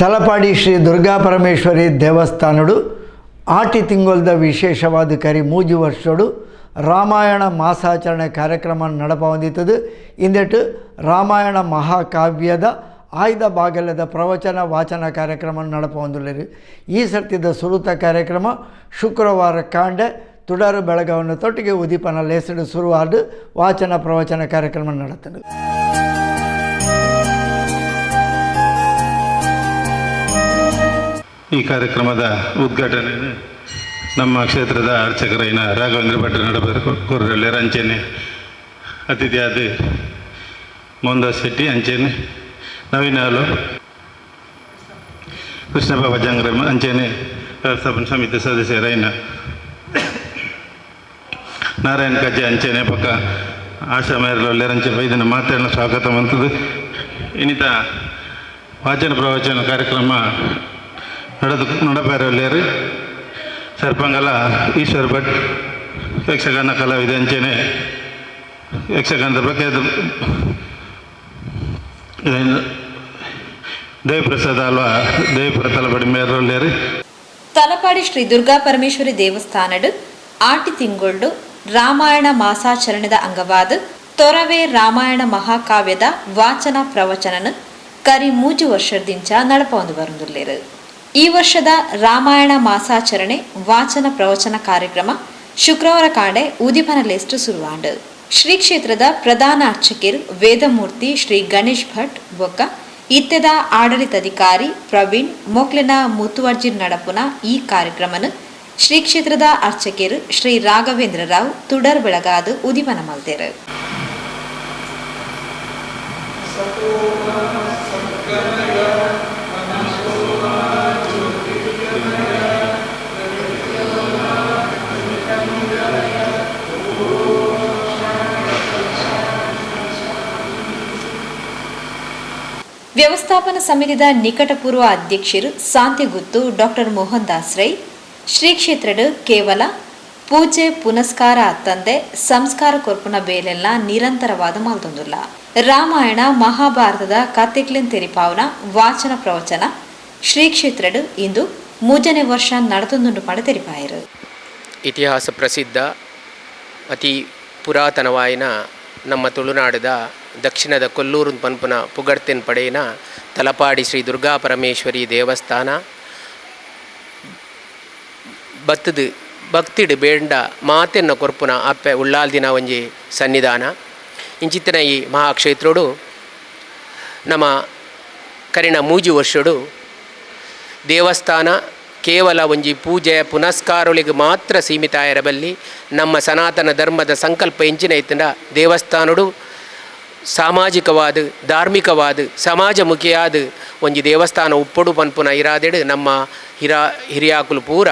ತಲಪಾಡಿ ಶ್ರೀ ದುರ್ಗಾ ಪರಮೇಶ್ವರಿ ದೇವಸ್ಥಾನಡು ಆಟಿ ತಿಂಗೊಲ್ದ ವಿಶೇಷವಾದ ಕರಿ ಮೂಜಿ ವರ್ಷಡು ರಾಮಾಯಣ ಮಾಸಾಚರಣೆ ಕಾರ್ಯಕ್ರಮ ನಡಪ ಹೊಂದಿತ್ತದು ಇಂದೆಟ್ಟು ರಾಮಾಯಣ ಮಹಾಕಾವ್ಯದ ಆಯ್ದ ಬಾಗಲದ ಪ್ರವಚನ ವಾಚನ ಕಾರ್ಯಕ್ರಮ ನಡಪ ಹೊಂದಿಲ್ಲರು. ಈ ಸರ್ತಿದ ಸುರುತ ಕಾರ್ಯಕ್ರಮ ಶುಕ್ರವಾರ ಕಾಂಡೆ ತುಡರು ಬೆಳಗವನ್ನು ತೊಟ್ಟಿಗೆ ಉದೀಪನ ಲೇಸಡು ಶುರುವಾದ ವಾಚನ ಪ್ರವಚನ ಕಾರ್ಯಕ್ರಮ ನಡೆತದೆ. ಈ ಕಾರ್ಯಕ್ರಮದ ಉದ್ಘಾಟನೆ ನಮ್ಮ ಕ್ಷೇತ್ರದ ಅರ್ಚಕರೈನ ರಾಘವೇಂದ್ರ ನಡಬರು ಕೊರ್ರಳ್ಳಿ ಅಂಚೆನೆ ಅತಿಥಿಯಾದ ಮೋಹನ್ದಾಸ್ ಶೆಟ್ಟಿ ಅಂಚೆನೆ ನವೀನ ಹಾಲು ಕೃಷ್ಣ ಬಾಬಾ ಜಂಗ್ರ ಅಂಚೆನೆ ವ್ಯವಸ್ಥಾಪನ ಸಮಿತಿ ಸದಸ್ಯರೈನ ನಾರಾಯಣ ಕಜ್ಜೆ ಅಂಚೆನೆ ಪಕ್ಕ ಆಶಾ ಅಂಚೆ ಇದನ್ನು ಮಾತಾಡಲು ಸ್ವಾಗತ ಮಂತದ್ದು ಇನ್ನಿತ ವಾಚನ ಪ್ರವಚನ ಕಾರ್ಯಕ್ರಮ ನಡೆದು ನಡಪೇರಲ್ಲೇರು ಸರ್ಪಂಗಲ ಈಶ್ವರ್ ಭಟ್ ಯಕ್ಷಗಾನ ಕಲಾವಿದ ಅಂಚೆನೆ ಯಕ್ಷಗಾನದ ಬಗ್ಗೆ ಅದು ಇದರಿಂದ ದೇವಪ್ರಸಾದ ಅಲ್ವಾ ದೇವಪುರ ತಲಬಡಿ ಮೇರಲ್ಲೇರು ತಲಪಾಡಿ ಶ್ರೀ ದುರ್ಗಾ ಪರಮೇಶ್ವರಿ ದೇವಸ್ಥಾನಡ್ ಆಟಿ ತಿಂಗೊಳ್ಳು ರಾಮಾಯಣ ಮಾಸಾಚರಣೆದ ಅಂಗವಾದ ತೊರವೆ ರಾಮಾಯಣ ಮಹಾಕಾವ್ಯದ ವಾಚನ ಪ್ರವಚನನ ಕರಿ ಮೂಜು ವರ್ಷದಿಂಚ ನಡಪೊಂದು ಬರುಂದುಲ್ಲೇರು ಈ ವರ್ಷದ ರಾಮಾಯಣ ಮಾಸಾಚರಣೆ ವಾಚನ ಪ್ರವಚನ ಕಾರ್ಯಕ್ರಮ ಶುಕ್ರವಾರ ಕಾಂಡೆ ಉದಿಪನಲೆಸ್ಟ್ ಸುರುವಾಂಡು. ಶ್ರೀ ಕ್ಷೇತ್ರದ ಪ್ರಧಾನ ಅರ್ಚಕರು ವೇದಮೂರ್ತಿ ಶ್ರೀ ಗಣೇಶ್ ಭಟ್ ಬೊಕ್ಕ ಇತ್ತೆದ ಆಡಳಿತಾಧಿಕಾರಿ ಪ್ರವೀಣ್, ಮೊಕ್ಲೆನ ಮುತುವರ್ಜಿರ್ ನಡಪುನ ಈ ಕಾರ್ಯಕ್ರಮನ ಶ್ರೀ ಕ್ಷೇತ್ರದ ಅರ್ಚಕರು ಶ್ರೀ ರಾಘವೇಂದ್ರ ರಾವ್ ತುಡರ್ ಬೆಳಗಾದ ಉದಿಪನ ಮಲ್ತೇರು. ವ್ಯವಸ್ಥಾಪನಾ ಸಮಿತಿದ ನಿಕಟಪೂರ್ವ ಅಧ್ಯಕ್ಷರು ಸಾಂತ್ಯಗುತ್ತು ಡಾಕ್ಟರ್ ಮೋಹನ್ ದಾಸ್ ರೈ ಶ್ರೀ ಕ್ಷೇತ್ರಡು ಕೇವಲ ಪೂಜೆ ಪುನಸ್ಕಾರ ಅತ್ತಂದೆ ಸಂಸ್ಕಾರ ಕೊರ್ಪುನ ಬೇಲೆಲ್ಲ ನಿರಂತರವಾದ ಮಲ್ತೊಂದುಲ್ಲ. ರಾಮಾಯಣ, ಮಹಾಭಾರತದ ಕಥೆಕ್ಲಿನ್ ತೆರಿಪಾವನ ವಾಚನ ಪ್ರವಚನ ಶ್ರೀ ಕ್ಷೇತ್ರಡು ಇಂದು ಮೂಜನೆ ವರ್ಷ ನಡೆತೊಂದುಂಡು ಪಡ ತೆರಿಪಾಯರು. ಇತಿಹಾಸ ಪ್ರಸಿದ್ಧ, ಅತಿ ಪುರಾತನವಾಯಿನ ನಮ್ಮ ತುಳುನಾಡದ ದಕ್ಷಿಣದ ಕೊಲ್ಲೂರು ಪನ್ಪುನ ಪುಗಡ್ತಿನ ಪಡೆಯಿನ ತಲಪಾಡಿ ಶ್ರೀ ದುರ್ಗಾ ಪರಮೇಶ್ವರಿ ದೇವಸ್ಥಾನ. ಬತ್ತದು ಭಕ್ತಿಡು ಬೇಂಡ ಮಾತೆನ್ನ ಕೊರ್ಪುನ ಅಪ್ಪೆ ಉಳ್ಳಾಲ್ದಿನ ಒಂಜಿ ಸನ್ನಿಧಾನ. ಇಂಚಿತ್ತಿನ ಈ ಮಹಾಕ್ಷೇತ್ರೋಡು ನಮ್ಮ ಕರಿಣ ಮೂಜಿ ವರ್ಷಡು ದೇವಸ್ಥಾನ ಕೇವಲ ಒಂಜಿ ಪೂಜೆ ಪುನಸ್ಕಾರಗಳಿಗೆ ಮಾತ್ರ ಸೀಮಿತ ಇರಬಲ್ಲಿ ನಮ್ಮ ಸನಾತನ ಧರ್ಮದ ಸಂಕಲ್ಪ ಇಂಚಿನ ಇತ್ತಿನ ದೇವಸ್ಥಾನಡು ಸಾಮಾಜಿಕವಾದ, ಧಾರ್ಮಿಕವಾದ, ಸಮಾಜಮುಖಿಯಾದ ಒಂಜಿ ದೇವಸ್ಥಾನ ಉಪ್ಪಡು ಪನ್ಪುನ ಇರಾದೆಡು ನಮ್ಮ ಹಿರಾ, ಹಿರಿಯಾಕುಲು ಪೂರ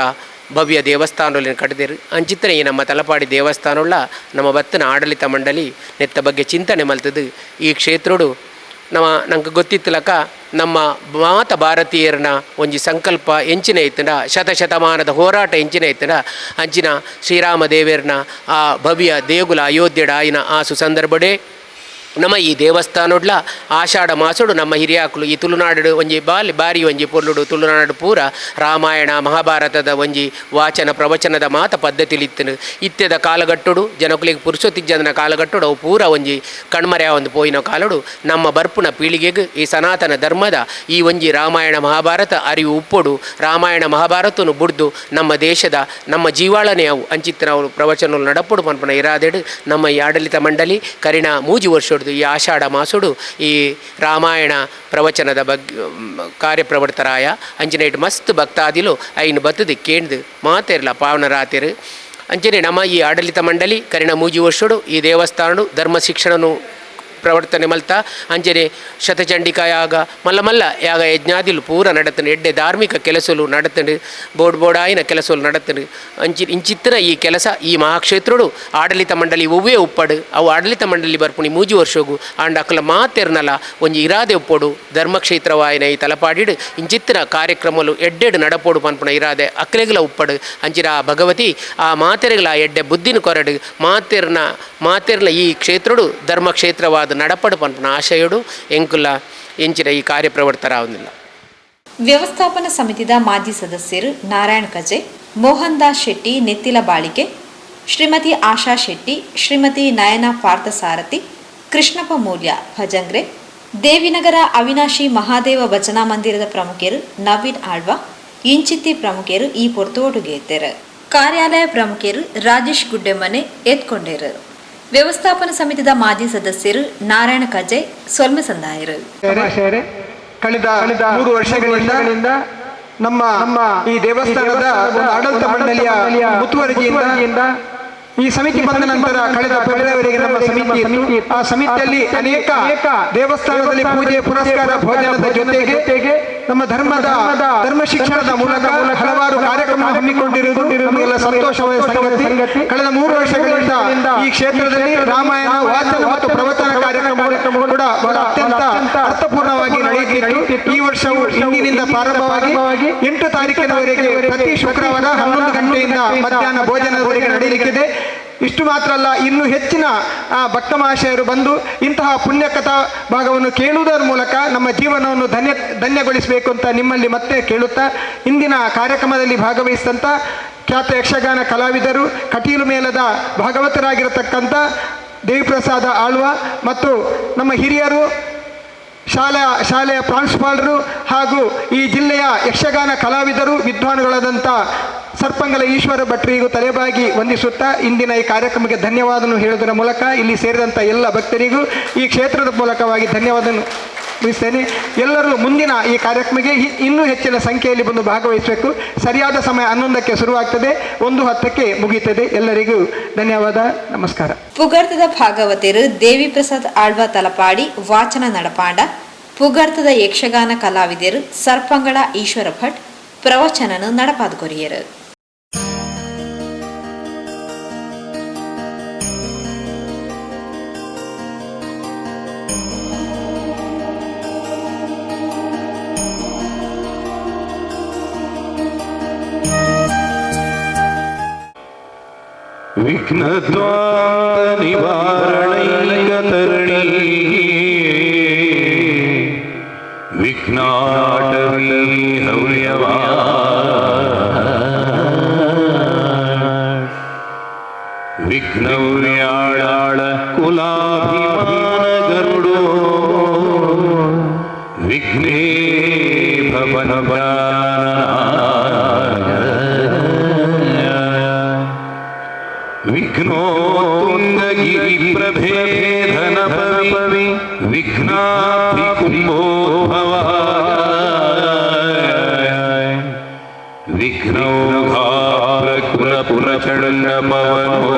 ಭವ್ಯ ದೇವಸ್ಥಾನದಲ್ಲಿ ಕಟ್ಟಿದಿರು. ಅಂಚಿತ್ತನೆ ಈ ನಮ್ಮ ತಲಪಾಡಿ ದೇವಸ್ಥಾನವುಳ್ಳ ನಮ್ಮ ಬತ್ತನ ಆಡಳಿತ ಮಂಡಳಿ ನೆತ್ತ ಬಗ್ಗೆ ಚಿಂತನೆ ಮಲ್ತದು. ಈ ಕ್ಷೇತ್ರಡು ನಮ್ಮ ನಂಗೆ ಗೊತ್ತಿತ್ತಲಕ ನಮ್ಮ ಮಾತ ಭಾರತೀಯರನ್ನ ಒಂಜಿ ಸಂಕಲ್ಪ ಎಂಚಿನ ಇತ್ತನ ಶತಶತಮಾನದ ಹೋರಾಟ ಎಂಚಿನ ಇತ್ತನ ಅಂಚಿನ ಶ್ರೀರಾಮ ದೇವೇರ್ನ ಆ ಭವ್ಯ ದೇಗುಲ ಅಯೋಧ್ಯೆಡ ಆಯಿನ ಆ ಸುಸಂದರ್ಭಡೆ ನಮ್ಮ ಈ ದೇವಸ್ಥಾನಡ್ಲ ಆಷಾಢ ಮಾಸುಡು ನಮ್ಮ ಹಿರಿಯಾಕುಲು ಈ ತುಳುನಾಡು ಒಂಜಿ ಬಾಲಿ, ಬಾರಿ ಒಂಜಿ ಪೊರ್ಲುಡು ತುಳುನಾಡು ಪೂರ ರಾಮಾಯಣ, ಮಹಾಭಾರತದ ಒಂಜಿ ವಾಚನ ಪ್ರವಚನದ ಮಾತ ಪದ್ಧತಿಲಿತ್ತನು. ಇತ್ತೆದ ಕಾಲಗಟ್ಟುಡು ಜನಕುಲಿಗೆ ಪುರುಷೋತ್ತಿಜ್ಜನ ಕಾಲಗಟ್ಟುಡು ಅವು ಪೂರ ಒಂಜಿ ಕಣ್ಮರೆಯ ಒಂದು ಪೋಯಿನ ಕಾಲಡು. ನಮ್ಮ ಬರ್ಪುನ ಪೀಳಿಗೆಗೆ ಈ ಸನಾತನ ಧರ್ಮದ ಈ ಒಂಜಿ ರಾಮಾಯಣ, ಮಹಾಭಾರತ ಅರಿವು ಉಪ್ಪುಡು. ರಾಮಾಯಣ, ಮಹಾಭಾರತನು ಬುಡ್ದು ನಮ್ಮ ದೇಶದ, ನಮ್ಮ ಜೀವಾಳನೆ ಅವು ಅಂಚಿತ್ತಿನ ಪ್ರವಚನ ನಡಪುಡು ಪನ್ಪನ ಇರಾದೆಡು. ನಮ್ಮ ಈ ಆಡಳಿತ ಮಂಡಳಿ ಕರಿಣ ಮೂಜಿ ವರ್ಷ ಈ ಆಷಾಢ ಮಾಸುಡು ಈ ರಾಮಾಯಣ ಪ್ರವಚನದ ಬಗ್ಗೆ ಕಾರ್ಯಪ್ರವರ್ತರಾಯ ಅಂಜನೇಟ್ ಮಸ್ತ್ ಭಕ್ತಾದಿಲು ಐನು ಬತ್ತದು ಕೇಂದು ಮಾತೇರ್ಲ ಪಾವನರಾತಿರು. ಅಂಚನೆ ನಮ್ಮ ಈ ಆಡಳಿತ ಮಂಡಳಿ ಕರಿಣ ಮೂಜಿ ವರ್ಷಡು ಈ ದೇವಸ್ಥಾನಡು ಧರ್ಮ ಶಿಕ್ಷಣನು ಪ್ರವರ್ತನೆ ಮಲ್ತ. ಅಂಜನೆ ಶತಚಂಡಿಕಾ ಯಾಗ ಮಲ್ಲ ಮಲ್ಲ, ಯಾಗ ಯಜ್ಞಾದಿಲು ಪೂರ ನಡತನು. ಎಡ್ಡೆ ಧಾರ್ಮಿಕ ಕೆಲಸಲು ನಡತನು. ಬೋಡ್ ಬೋಡಾಯಿನ ಕೆಲಸಲು ನಡತನು. ಅಂಚಿ ಇಂಚಿತ್ತಿನ ಈ ಕೆಲಸ, ಈ ಮಹಾಕ್ಷೇತ್ರಡು ಆಡಳಿತ ಮಂಡಳಿ ಒವ್ವೇ ಉಪ್ಪಡು. ಅವು ಆಡಳಿತ ಮಂಡಳಿ ಬರ್ಪುಣಿ ಮೂಜಿ ವರ್ಷಗೂ. ಆಂಡ ಅಕ್ಕಲ ಮಾತೆರ್ನಲ ಒಂಜಿ ಇರಾದೆ ಉಪ್ಪೊಡು. ಧರ್ಮಕ್ಷೇತ್ರವಾಯಿನ ಈ ತಲಪಾಡಿಡು. ಇಂಚಿತ್ತಿನ ಕಾರ್ಯಕ್ರಮಲು ಎಡ್ಡೆಡು ನಡಪೋಡು ಪನ್ಪುಣ ಇರಾದೆ ಅಕ್ಕಲೆಗಳ ಉಪ್ಪಡು. ಅಂಚಿರ ಆ ಭಗವತಿ, ಆ ಮಾತೆರೆಗಳ ಎಡ್ಡೆ ಬುದ್ಧಿನ ಕೊರಡು. ಮಾತೆರ್ನ, ಮಾತೆರ್ಲ ಈ ಕ್ಷೇತ್ರಡು ಧರ್ಮಕ್ಷೇತ್ರವಾದ ಪನ್ಪುನ ಆಶಯಡು ಎಂಕುಲ ಎಂಚಿನ ಈ ಕಾರ್ಯಪ್ರವರ್ತರಾವುದಿಲ್ಲ ವ್ಯವಸ್ಥಾಪನ ಸಮಿತಿದ ಮಾಜಿ ಸದಸ್ಯರು ನಾರಾಯಣ್ ಕಜೆ, ಮೋಹನ್ ದಾಸ್ ಶೆಟ್ಟಿ, ನೆತ್ತಿಲ ಬಾಳಿಕೆ, ಶ್ರೀಮತಿ ಆಶಾ ಶೆಟ್ಟಿ, ಶ್ರೀಮತಿ ನಯನ ಪಾರ್ಥಸಾರಥಿ, ಕೃಷ್ಣಪ್ಪ ಮೌಲ್ಯ ಭಜಂಗ್ರೆ, ದೇವಿನಗರ ಅವಿನಾಶಿ ಮಹಾದೇವ ಭಜನಾ ಮಂದಿರದ ಪ್ರಮುಖರು ನವೀನ್ ಆಳ್ವ, ಇಂಚಿತ್ತಿ ಪ್ರಮುಖರು ಈ ಪೊರ್ತೋಟುಗೆ ಎತ್ತರು ಕಾರ್ಯಾಲಯ ಪ್ರಮುಖರು ರಾಜೇಶ್ ಗುಡ್ಡೆಮನೆ ಎತ್ಕೊಂಡರು. ವ್ಯವಸ್ಥಾಪನಾ ಸಮಿತಿಯ ಮಾಜಿ ಸದಸ್ಯರು ನಾರಾಯಣ ಕಜೆ ಸೊಲ್ಮೆ ಸಂದಾಯರು. ಕಳೆದ ಮೂರು ವರ್ಷಗಳಿಂದ ನಮ್ಮ ನಮ್ಮ ಈ ದೇವಸ್ಥಾನದ ಆಡಳಿತ ಮಂಡಳಿಯ ಮುತುವರ್ಜಿಯಿಂದ ಈ ಸಮಿತಿ ಬಂದ ನಂತರ ಕಳೆದ ಫೆಬ್ರವರಿಗೆ ನಮ್ಮ ಸಮಿತಿ ಆ ಸಮಿತಿಯಲ್ಲಿ ಅನೇಕ ದೇವಸ್ಥಾನದಲ್ಲಿ ಪೂಜೆ, ಪುರಸ್ಕಾರ, ಭೋಜನದ ಜೊತೆಗೆ ನಮ್ಮ ಧರ್ಮದ ಧರ್ಮ ಶಿಕ್ಷಣದ ಮೂಲಕ ಹಲವಾರು ಕಾರ್ಯಕ್ರಮ ಹಮ್ಮಿಕೊಂಡಿರುವುದು ನಮಗೆಲ್ಲ ಸಂತೋಷವಾದ ಸಂಗತಿ. ಕಳೆದ ಮೂರು ವರ್ಷಗಳಿಂದ ಈ ಕ್ಷೇತ್ರದಲ್ಲಿ ರಾಮಾಯಣ ವಾಚನ ಮತ್ತು ಪ್ರವಚನ ಕಾರ್ಯಕ್ರಮ ಕೂಡ ಅತ್ಯಂತ ಅರ್ಥಪೂರ್ಣವಾಗಿ ನಡೆಯುತ್ತಿತ್ತು. ಈ ವರ್ಷವು ಇಂದಿನಿಂದ ಪ್ರಾರಂಭವಾಗಿ ಎಂಟು ತಾರೀಕಿನವರೆಗೆ ಪ್ರತಿ ಶುಕ್ರವಾರ ಹನ್ನೊಂದು ಗಂಟೆಯಿಂದ ಮಧ್ಯಾಹ್ನ ಭೋಜನದವರೆಗೆ ನಡೆಯಲಿಕ್ಕಿದೆ. ಇಷ್ಟು ಮಾತ್ರ ಅಲ್ಲ, ಇನ್ನು ಹೆಚ್ಚಿನ ಭಕ್ತ ಮಹಾಶಯರು ಬಂದು ಇಂತಹ ಪುಣ್ಯಕಥಾ ಭಾಗವನ್ನು ಕೇಳುವುದರ ಮೂಲಕ ನಮ್ಮ ಜೀವನವನ್ನು ಧನ್ಯ, ಧನ್ಯಗೊಳಿಸಬೇಕು ಅಂತ ನಿಮ್ಮಲ್ಲಿ ಮತ್ತೆ ಕೇಳುತ್ತಾ, ಇಂದಿನ ಕಾರ್ಯಕ್ರಮದಲ್ಲಿ ಭಾಗವಹಿಸಿದಂಥ ಖ್ಯಾತ ಯಕ್ಷಗಾನ ಕಲಾವಿದರು, ಕಟೀಲು ಮೇಲದ ಭಾಗವತರಾಗಿರತಕ್ಕಂಥ ದೇವಿಪ್ರಸಾದ ಆಳ್ವ ಮತ್ತು ನಮ್ಮ ಹಿರಿಯರು ಶಾಲಾ, ಶಾಲೆಯ ಪ್ರಾಂಶುಪಾಲರು ಹಾಗೂ ಈ ಜಿಲ್ಲೆಯ ಯಕ್ಷಗಾನ ಕಲಾವಿದರು ವಿದ್ವಾನ್ಗಳಾದಂಥ ಸರ್ಪಂಗಲ ಈಶ್ವರ ಭಟ್ರಿಗೂ ತಲೆಬಾಗಿ ವಂದಿಸುತ್ತಾ ಇಂದಿನ ಈ ಕಾರ್ಯಕ್ರಮಕ್ಕೆ ಧನ್ಯವಾದವನ್ನು ಹೇಳುವುದರ ಮೂಲಕ ಇಲ್ಲಿ ಸೇರಿದಂಥ ಎಲ್ಲ ಭಕ್ತರಿಗೂ ಈ ಕ್ಷೇತ್ರದ ಮೂಲಕವಾಗಿ ಧನ್ಯವಾದವನ್ನು ಮುಗಿಸ್ತೇನೆ ಎಲ್ಲರೂ ಮುಂದಿನ ಈ ಕಾರ್ಯಕ್ರಮಕ್ಕೆ ಇನ್ನೂ ಹೆಚ್ಚಿನ ಸಂಖ್ಯೆಯಲ್ಲಿ ಬಂದು ಭಾಗವಹಿಸಬೇಕು. ಸರಿಯಾದ ಸಮಯ ಹನ್ನೊಂದಕ್ಕೆ ಶುರುವಾಗ್ತದೆ, ಒಂದು ಹತ್ತಕ್ಕೆ ಮುಗಿಯುತ್ತದೆ. ಎಲ್ಲರಿಗೂ ಧನ್ಯವಾದ, ನಮಸ್ಕಾರ. ಪುಗರ್ತದ ಭಾಗವತರು ದೇವಿ ಪ್ರಸಾದ್ ಆಳ್ವ ತಲಪಾಡಿ, ವಾಚನ ನಡಪಾಂಡ ಪುಗರ್ತದ ಯಕ್ಷಗಾನ ಕಲಾವಿದರು ಸರ್ಪಂಗಳ ಈಶ್ವರ ಭಟ್, ಪ್ರವಚನನು ನಡಪಾದ ಕೊರಿಯರು विघ्नद्वारनिवारणैकतरणी विघ्नाटवी हव्यवा विघ्नव्याडाळ विघ्ने विघ्नोतुङ्गगिरि प्रभेधनपवि विघ्नाभिकुम्भो भव विघ्नोघाप्रकुलपुरचण्डपवनो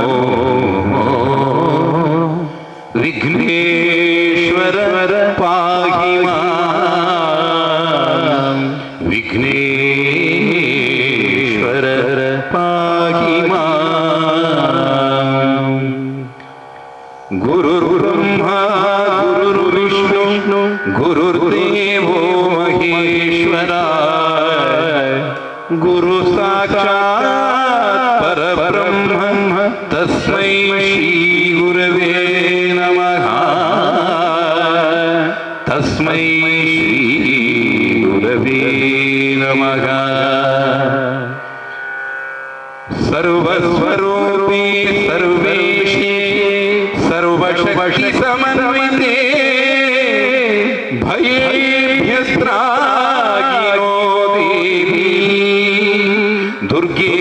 विघ्नेश्वर पाहि मा साक्षात् परब्रह्म तस्मै श्रीगुरवे नमः। तस्मै श्रीगुरवे नमः। सर्वस्वरूपी सर्वेशी सर्वशक्ति समन्विते ದುರ್ಗೇ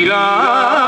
ila